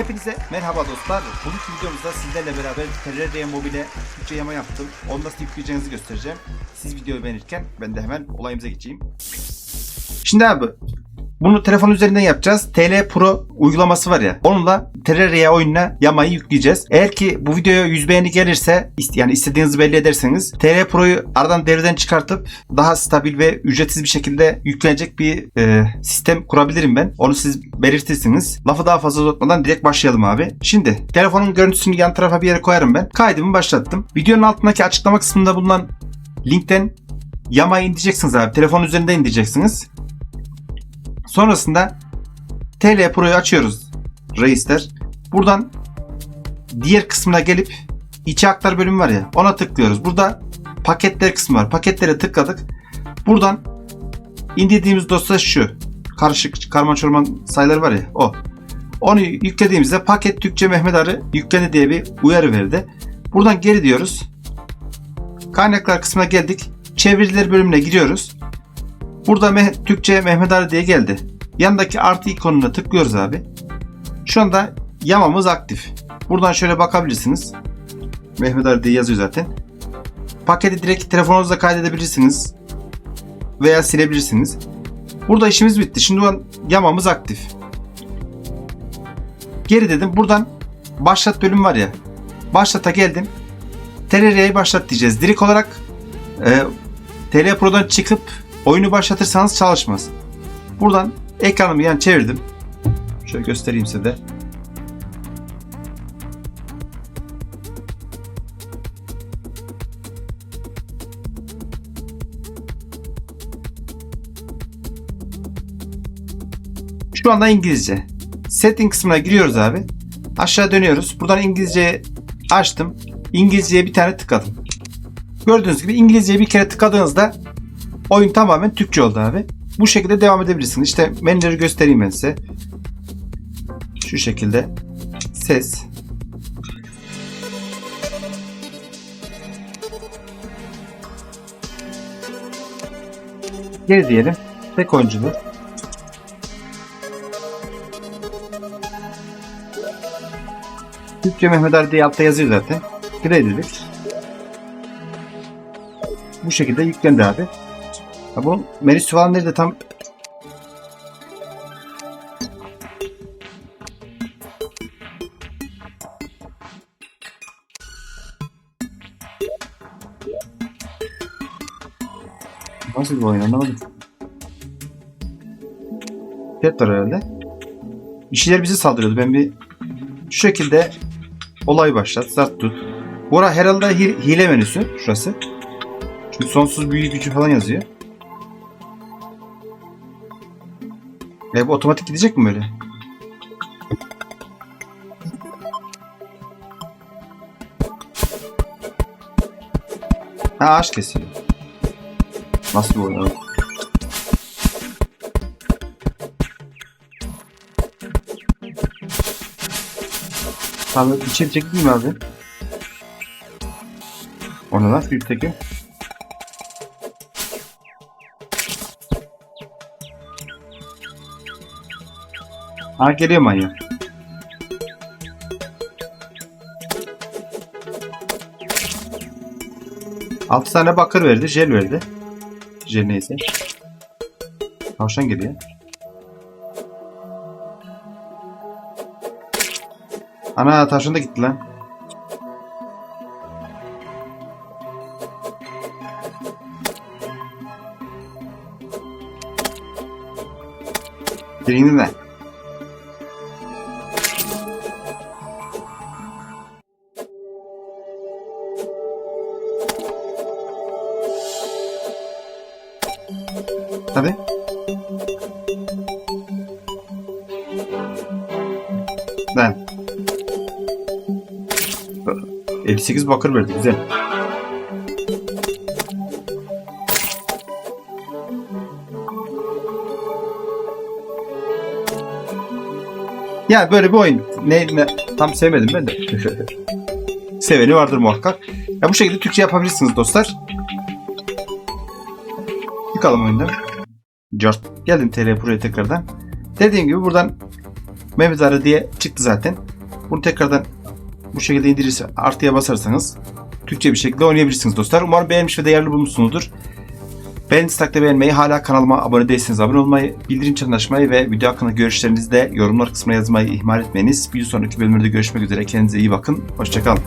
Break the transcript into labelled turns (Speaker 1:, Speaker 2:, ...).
Speaker 1: Hepinize merhaba dostlar. Bugünkü videomuzda sizlerle beraber Terraria Mobile Türkçe yama yaptım. Onu nasıl yükleyeceğinizi göstereceğim. Siz videoyu beğenirken ben de hemen olayımıza geçeyim. Şimdi abi bunu telefon üzerinden yapacağız. TL Pro uygulaması var ya. Onunla Terraria oyununa yamayı yükleyeceğiz. Eğer ki bu videoya 100 beğeni gelirse yani istediğinizi belli ederseniz TL Pro'yu aradan devreden çıkartıp daha stabil ve ücretsiz bir şekilde yüklenecek bir e, sistem kurabilirim ben. Onu siz belirtirsiniz. Lafı daha fazla uzatmadan direkt başlayalım abi. Şimdi telefonun görüntüsünü yan tarafa bir yere koyarım ben. Kaydımı başlattım. Videonun altındaki açıklama kısmında bulunan linkten yamayı indireceksiniz abi. Telefon üzerinde indireceksiniz. Sonrasında TL Pro'yu açıyoruz reisler. Buradan diğer kısmına gelip içe aktar bölümü var ya ona tıklıyoruz. Burada paketler kısmı var. Paketlere tıkladık. Buradan indirdiğimiz dosya şu. Karışık karman çorman sayıları var ya o. Onu yüklediğimizde paket Türkçe Mehmet Arı yüklendi diye bir uyarı verdi. Buradan geri diyoruz. Kaynaklar kısmına geldik. Çeviriler bölümüne giriyoruz. Burada Meh- Türkçe Mehmet Ali diye geldi. Yanındaki artı ikonuna tıklıyoruz abi. Şu anda yamamız aktif. Buradan şöyle bakabilirsiniz. Mehmet Ali diye yazıyor zaten. Paketi direkt telefonunuzda kaydedebilirsiniz. Veya silebilirsiniz. Burada işimiz bitti. Şimdi yamamız aktif. Geri dedim. Buradan başlat bölüm var ya. Başlata geldim. Terraria'yı başlat diyeceğiz. Direkt olarak e, TL Pro'dan çıkıp oyunu başlatırsanız çalışmaz. Buradan ekranımı yan çevirdim. Şöyle göstereyim size de. Şu anda İngilizce. Setting kısmına giriyoruz abi. Aşağı dönüyoruz. Buradan İngilizce açtım. İngilizceye bir tane tıkladım. Gördüğünüz gibi İngilizceye bir kere tıkladığınızda oyun tamamen Türkçe oldu abi. Bu şekilde devam edebilirsiniz. İşte menüleri göstereyim ben size. Şu şekilde. Ses. Geri diyelim. Tek oyunculu. Türkçe Mehmet Ali diye altta yazıyor zaten. Dedik. Bu şekilde yüklendi abi. Ha bu menüsü falan nerede tam Nasıl bir oyun anlamadım. Pet var herhalde. Bir şeyler bizi saldırıyordu. Ben bir şu şekilde olay başlat. Start tut. Bu ara herhalde hi- hile menüsü şurası. Çünkü sonsuz büyü gücü falan yazıyor. E bu otomatik gidecek mi böyle? Ha ağaç kesiyor. Nasıl bir oyun? Abi içeri çekeyim abi? O ne lan? Üstteki. Ha geliyor manyak. Altı tane bakır verdi, jel verdi. Jel neyse. Tavşan geliyor. Ana tavşan da gitti lan. Birini de. Hadi. Ben. 58 bakır verdi güzel. Ya böyle bir oyun. Ne, ne tam sevmedim ben de. Seveni vardır muhakkak. Ya bu şekilde Türkçe yapabilirsiniz dostlar. Çıkalım oyundan. Cart. Geldim TL buraya tekrardan. Dediğim gibi buradan Mehmet Arı diye çıktı zaten. Bunu tekrardan bu şekilde indirirse artıya basarsanız Türkçe bir şekilde oynayabilirsiniz dostlar. Umarım beğenmiş ve değerli bulmuşsunuzdur. Ben Stack'ta beğenmeyi, hala kanalıma abone değilseniz abone olmayı, bildirim çanını açmayı ve video hakkında görüşlerinizi de yorumlar kısmına yazmayı ihmal etmeyiniz. Bir sonraki bölümde görüşmek üzere. Kendinize iyi bakın. Hoşçakalın.